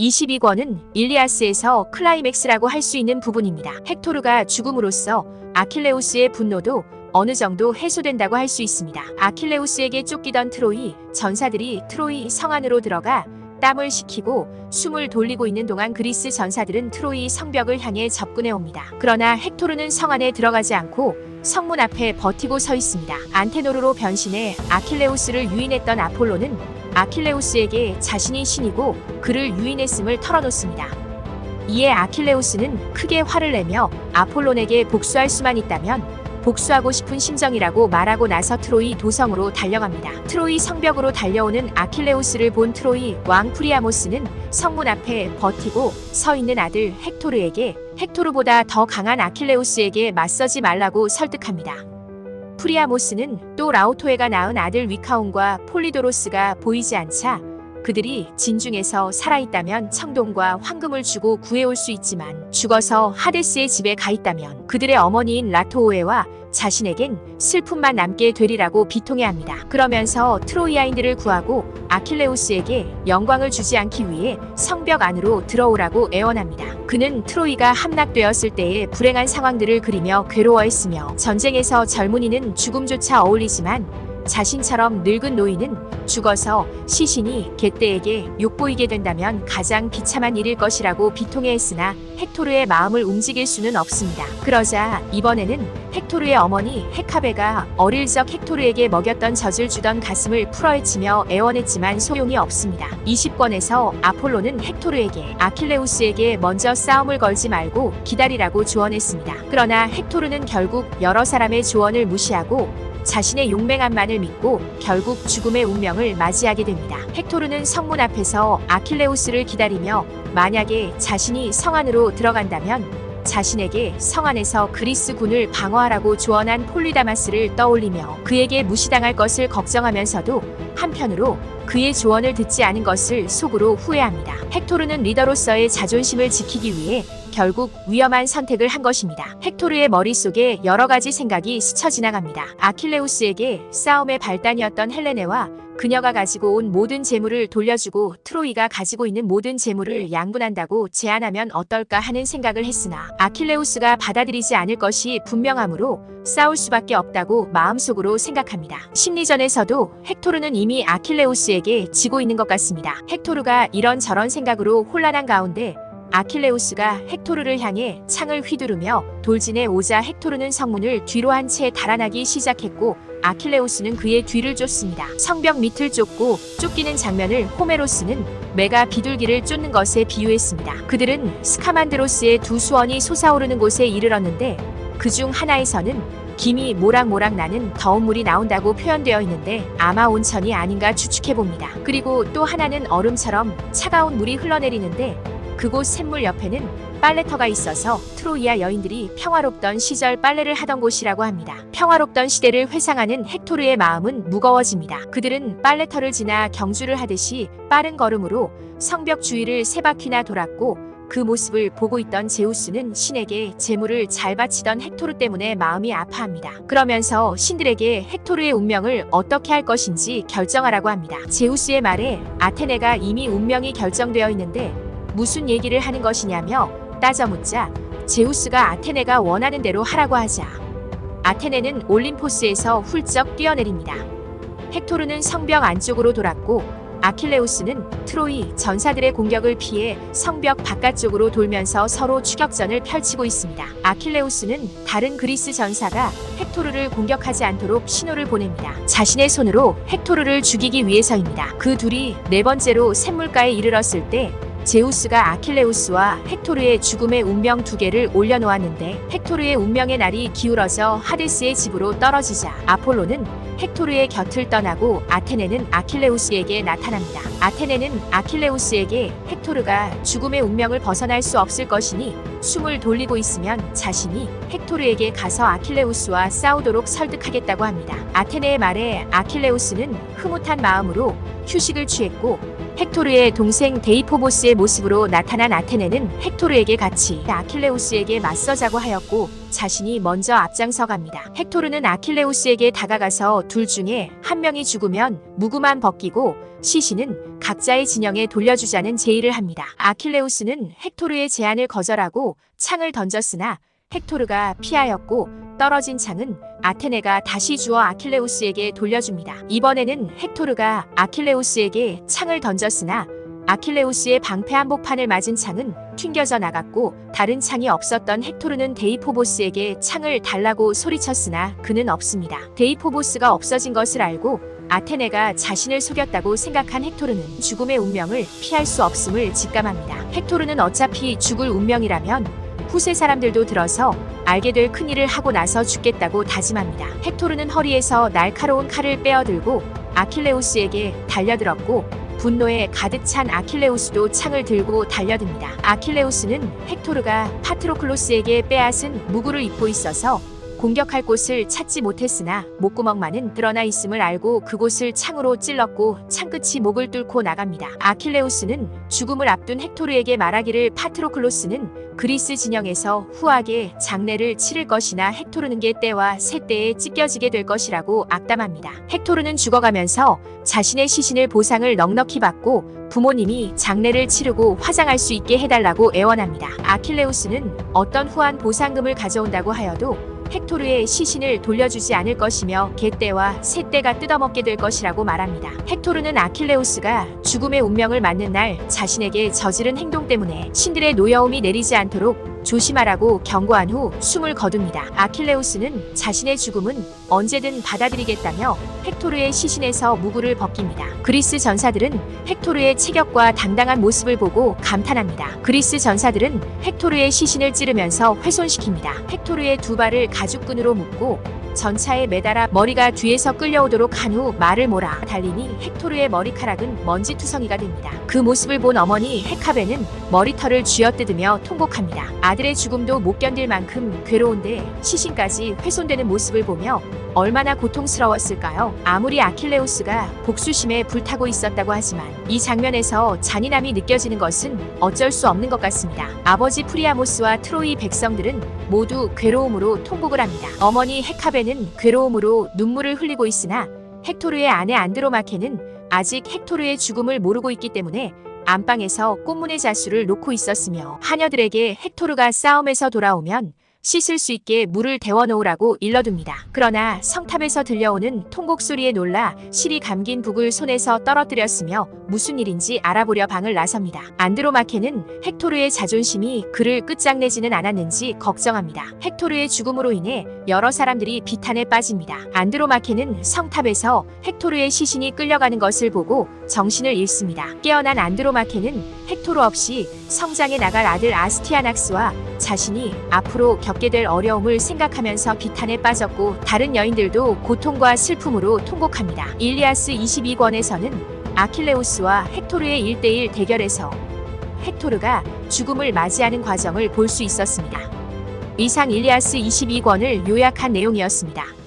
22권은 일리아스에서 클라이맥스라고 할 수 있는 부분입니다. 헥토르가 죽음으로써 아킬레우스의 분노도 어느 정도 해소된다고 할 수 있습니다. 아킬레우스에게 쫓기던 트로이 전사들이 트로이 성 안으로 들어가 땀을 식히고 숨을 돌리고 있는 동안 그리스 전사들은 트로이 성벽을 향해 접근해 옵니다. 그러나 헥토르는 성 안에 들어가지 않고 성문 앞에 버티고 서 있습니다. 안테노르로 변신해 아킬레우스를 유인했던 아폴로는 아킬레우스에게 자신이 신이고 그를 유인했음을 털어놓습니다. 이에 아킬레우스는 크게 화를 내며 아폴론에게 복수할 수만 있다면 복수하고 싶은 심정이라고 말하고 나서 트로이 도성으로 달려갑니다. 트로이 성벽으로 달려오는 아킬레우스를 본 트로이 왕 프리아모스는 성문 앞에 버티고 서 있는 아들 헥토르에게 헥토르보다 더 강한 아킬레우스에게 맞서지 말라고 설득합니다. 프리아모스는 또 라오토에가 낳은 아들 위카온과 폴리도로스가 보이지 않자 그들이 진중에서 살아있다면 청동과 황금을 주고 구해올 수 있지만 죽어서 하데스의 집에 가 있다면 그들의 어머니인 라토오에와 자신에겐 슬픔만 남게 되리라고 비통해 합니다. 그러면서 트로이아인들을 구하고 아킬레우스에게 영광을 주지 않기 위해 성벽 안으로 들어오라고 애원합니다. 그는 트로이가 함락되었을 때의 불행한 상황들을 그리며 괴로워했으며 전쟁에서 젊은이는 죽음조차 어울리지만 자신처럼 늙은 노인은 죽어서 시신이 개떼에게 욕보이게 된다면 가장 비참한 일일 것이라고 비통해했으나 헥토르의 마음을 움직일 수는 없습니다. 그러자 이번에는 헥토르의 어머니 헤카베가 어릴 적 헥토르에게 먹였던 젖을 주던 가슴을 풀어헤치며 애원했지만 소용이 없습니다. 20권에서 아폴로는 헥토르에게 아킬레우스에게 먼저 싸움을 걸지 말고 기다리라고 조언했습니다. 그러나 헥토르는 결국 여러 사람의 조언을 무시하고 자신의 용맹함만을 믿고 결국 죽음의 운명을 맞이하게 됩니다. 헥토르는 성문 앞에서 아킬레우스를 기다리며 만약에 자신이 성 안으로 들어간다면 자신에게 성 안에서 그리스 군을 방어하라고 조언한 폴리다마스를 떠올리며 그에게 무시당할 것을 걱정하면서도 한편으로 그의 조언을 듣지 않은 것을 속으로 후회합니다. 헥토르는 리더로서의 자존심을 지키기 위해 결국 위험한 선택을 한 것입니다. 헥토르의 머릿속에 여러 가지 생각이 스쳐 지나갑니다. 아킬레우스에게 싸움의 발단이었던 헬레네와 그녀가 가지고 온 모든 재물을 돌려주고 트로이가 가지고 있는 모든 재물을 양분한다고 제안하면 어떨까 하는 생각을 했으나 아킬레우스가 받아들이지 않을 것이 분명하므로 싸울 수밖에 없다고 마음속으로 생각합니다. 심리전에서도 헥토르는 이미 아킬레우스에게 지고 있는 것 같습니다. 헥토르가 이런저런 생각으로 혼란한 가운데 아킬레우스가 헥토르를 향해 창을 휘두르며 돌진해 오자 헥토르는 성문을 뒤로 한 채 달아나기 시작했고 아킬레우스는 그의 뒤를 쫓습니다. 성벽 밑을 쫓고 쫓기는 장면을 호메로스는 메가 비둘기를 쫓는 것에 비유했습니다. 그들은 스카만드로스의 두 수원이 솟아오르는 곳에 이르렀는데 그 중 하나에서는 김이 모락모락 나는 더운 물이 나온다고 표현되어 있는데 아마 온천이 아닌가 추측해 봅니다. 그리고 또 하나는 얼음처럼 차가운 물이 흘러내리는데 그곳 샘물 옆에는 빨래터가 있어서 트로이아 여인들이 평화롭던 시절 빨래를 하던 곳이라고 합니다. 평화롭던 시대를 회상하는 헥토르의 마음은 무거워집니다. 그들은 빨래터를 지나 경주를 하듯이 빠른 걸음으로 성벽 주위를 세 바퀴나 돌았고 그 모습을 보고 있던 제우스는 신에게 재물을 잘 바치던 헥토르 때문에 마음이 아파합니다. 그러면서 신들에게 헥토르의 운명을 어떻게 할 것인지 결정하라고 합니다. 제우스의 말에 아테네가 이미 운명이 결정되어 있는데 무슨 얘기를 하는 것이냐며 따져 묻자 제우스가 아테네가 원하는 대로 하라고 하자 아테네는 올림포스에서 훌쩍 뛰어내립니다. 헥토르는 성벽 안쪽으로 돌았고 아킬레우스는 트로이 전사들의 공격을 피해 성벽 바깥쪽으로 돌면서 서로 추격전을 펼치고 있습니다. 아킬레우스는 다른 그리스 전사가 헥토르를 공격하지 않도록 신호를 보냅니다. 자신의 손으로 헥토르를 죽이기 위해서입니다. 그 둘이 네 번째로 샘물가에 이르렀을 때 제우스가 아킬레우스와 헥토르의 죽음의 운명 두 개를 올려놓았는데 헥토르의 운명의 날이 기울어져 하데스의 집으로 떨어지자 아폴로는 헥토르의 곁을 떠나고 아테네는 아킬레우스에게 나타납니다. 아테네는 아킬레우스에게 헥토르가 죽음의 운명을 벗어날 수 없을 것이니 숨을 돌리고 있으면 자신이 헥토르에게 가서 아킬레우스와 싸우도록 설득하겠다고 합니다. 아테네의 말에 아킬레우스는 흐뭇한 마음으로 휴식을 취했고 헥토르의 동생 데이포보스의 모습으로 나타난 아테네는 헥토르에게 같이 아킬레우스에게 맞서자고 하였고 자신이 먼저 앞장서 갑니다. 헥토르는 아킬레우스에게 다가가서 둘 중에 한 명이 죽으면 무구만 벗기고 시신은 각자의 진영에 돌려주자는 제의를 합니다. 아킬레우스는 헥토르의 제안을 거절하고 창을 던졌으나 헥토르가 피하였고 떨어진 창은 아테네가 다시 주어 아킬레우스에게 돌려줍니다. 이번에는 헥토르가 아킬레우스에게 창을 던졌으나 아킬레우스의 방패 한복판을 맞은 창은 튕겨져 나갔고 다른 창이 없었던 헥토르는 데이포보스에게 창을 달라고 소리쳤으나 그는 없습니다. 데이포보스가 없어진 것을 알고 아테네가 자신을 속였다고 생각한 헥토르는 죽음의 운명을 피할 수 없음을 직감합니다. 헥토르는 어차피 죽을 운명이라면 후세 사람들도 들어서 알게 될 큰일을 하고 나서 죽겠다고 다짐합니다. 헥토르는 허리에서 날카로운 칼을 빼어들고 아킬레우스에게 달려들었고 분노에 가득 찬 아킬레우스도 창을 들고 달려듭니다. 아킬레우스는 헥토르가 파트로클로스에게 빼앗은 무구를 입고 있어서 공격할 곳을 찾지 못했으나 목구멍만은 드러나 있음을 알고 그곳을 창으로 찔렀고 창끝이 목을 뚫고 나갑니다. 아킬레우스는 죽음을 앞둔 헥토르에게 말하기를 파트로클로스는 그리스 진영에서 후하게 장례를 치를 것이나 헥토르는 게 때와 새 때에 찢겨지게 될 것이라고 악담합니다. 헥토르는 죽어가면서 자신의 시신을 보상을 넉넉히 받고 부모님이 장례를 치르고 화장할 수 있게 해달라고 애원합니다. 아킬레우스는 어떤 후한 보상금을 가져온다고 하여도 헥토르의 시신을 돌려주지 않을 것이며 개떼와 새떼가 뜯어먹게 될 것이라고 말합니다. 헥토르는 아킬레우스가 죽음의 운명을 맞는 날 자신에게 저지른 행동 때문에 신들의 노여움이 내리지 않도록 조심하라고 경고한 후 숨을 거둡니다. 아킬레우스는 자신의 죽음은 언제든 받아들이겠다며 헥토르의 시신에서 무구를 벗깁니다. 그리스 전사들은 헥토르의 체격과 당당한 모습을 보고 감탄합니다. 그리스 전사들은 헥토르의 시신을 찌르면서 훼손시킵니다. 헥토르의 두 발을 가죽끈으로 묶고 전차에 매달아 머리가 뒤에서 끌려오도록 한 후 말을 몰아 달리니 헥토르의 머리카락은 먼지투성이가 됩니다. 그 모습을 본 어머니 헤카베는 머리털을 쥐어뜯으며 통곡합니다. 아들의 죽음도 못 견딜 만큼 괴로운데 시신까지 훼손되는 모습을 보며 얼마나 고통스러웠을까요? 아무리 아킬레우스가 복수심에 불타고 있었다고 하지만 이 장면에서 잔인함이 느껴지는 것은 어쩔 수 없는 것 같습니다. 아버지 프리아모스와 트로이 백성들은 모두 괴로움으로 통곡을 합니다. 어머니 헤카베는 괴로움으로 눈물을 흘리고 있으나 헥토르의 아내 안드로마케는 아직 헥토르의 죽음을 모르고 있기 때문에 안방에서 꽃문의 자수를 놓고 있었으며 하녀들에게 헥토르가 싸움에서 돌아오면 씻을 수 있게 물을 데워놓으라고 일러둡니다. 그러나 성탑에서 들려오는 통곡 소리에 놀라 실이 감긴 북을 손에서 떨어뜨렸으며 무슨 일인지 알아보려 방을 나섭니다. 안드로마케는 헥토르의 자존심이 그를 끝장내지는 않았는지 걱정합니다. 헥토르의 죽음으로 인해 여러 사람들이 비탄에 빠집니다. 안드로마케는 성탑에서 헥토르의 시신이 끌려가는 것을 보고 정신을 잃습니다. 깨어난 안드로마케는 헥토르 없이 성장에 나갈 아들 아스티아낙스와 자신이 앞으로 겪게 될 어려움을 생각하면서 비탄에 빠졌고 다른 여인들도 고통과 슬픔으로 통곡합니다. 일리아스 22권에서는 아킬레우스와 헥토르의 1대1 대결에서 헥토르가 죽음을 맞이하는 과정을 볼 수 있었습니다. 이상 일리아스 22권을 요약한 내용이었습니다.